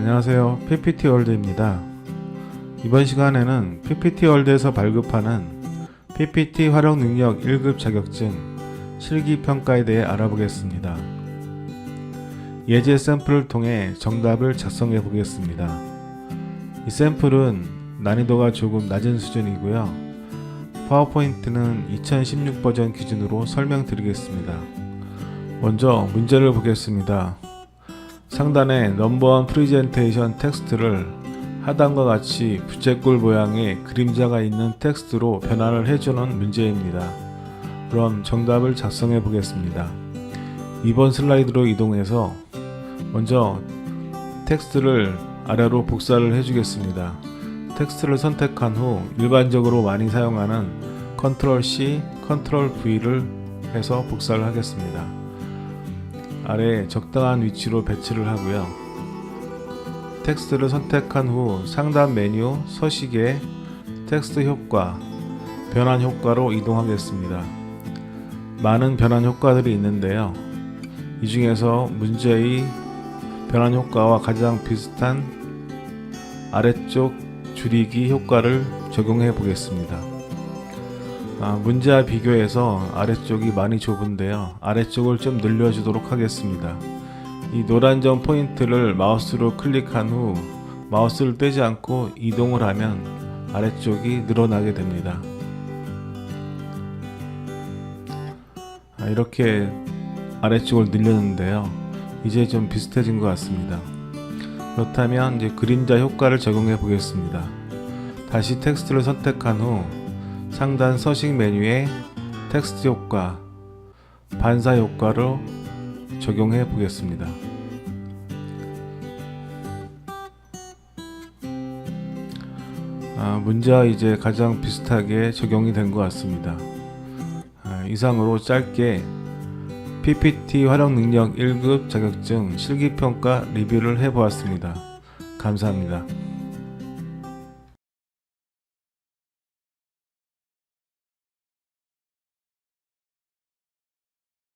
안녕하세요. PPT 월드입니다. 이번 시간에는 PPT 월드에서 발급하는 PPT 활용 능력 1급 자격증 실기 평가에 대해 알아보겠습니다. 예제 샘플을 통해 정답을 작성해 보겠습니다. 이 샘플은 난이도가 조금 낮은 수준이고요. 파워포인트는 2016 버전 기준으로 설명드리겠습니다. 먼저 문제를 보겠습니다. 상단에 넘버원 프리젠테이션 텍스트를 하단과 같이 부채꼴 모양의 그림자가 있는 텍스트로 변환을 해주는 문제입니다. 그럼 정답을 작성해 보겠습니다. 2번 슬라이드로 이동해서 먼저 텍스트를 아래로 복사를 해주겠습니다. 텍스트를 선택한 후 일반적으로 많이 사용하는 Ctrl C, Ctrl V를 해서 복사를 하겠습니다. 아래 적당한 위치로 배치를 하고요. 텍스트를 선택한 후 상단 메뉴 서식에 텍스트 효과, 변환 효과로 이동하겠습니다. 많은 변환 효과들이 있는데요. 이 중에서 문제의 변환 효과와 가장 비슷한 아래쪽 줄이기 효과를 적용해 보겠습니다. 아, 문제와 비교해서 아래쪽이 많이 좁은데요. 아래쪽을 좀 늘려주도록 하겠습니다. 이 노란 점 포인트를 마우스로 클릭한 후 마우스를 떼지 않고 이동을 하면 아래쪽이 늘어나게 됩니다. 아, 이렇게 아래쪽을 늘렸는데요. 이제 좀 비슷해진 것 같습니다. 그렇다면 이제 그림자 효과를 적용해 보겠습니다. 다시 텍스트를 선택한 후 상단 서식 메뉴에 텍스트 효과, 반사 효과로 적용해 보겠습니다. 아, 문제와 이제 가장 비슷하게 적용이 된 것 같습니다. 아, 이상으로 짧게 PPT 활용 능력 1급 자격증 실기평가 리뷰를 해보았습니다. 감사합니다.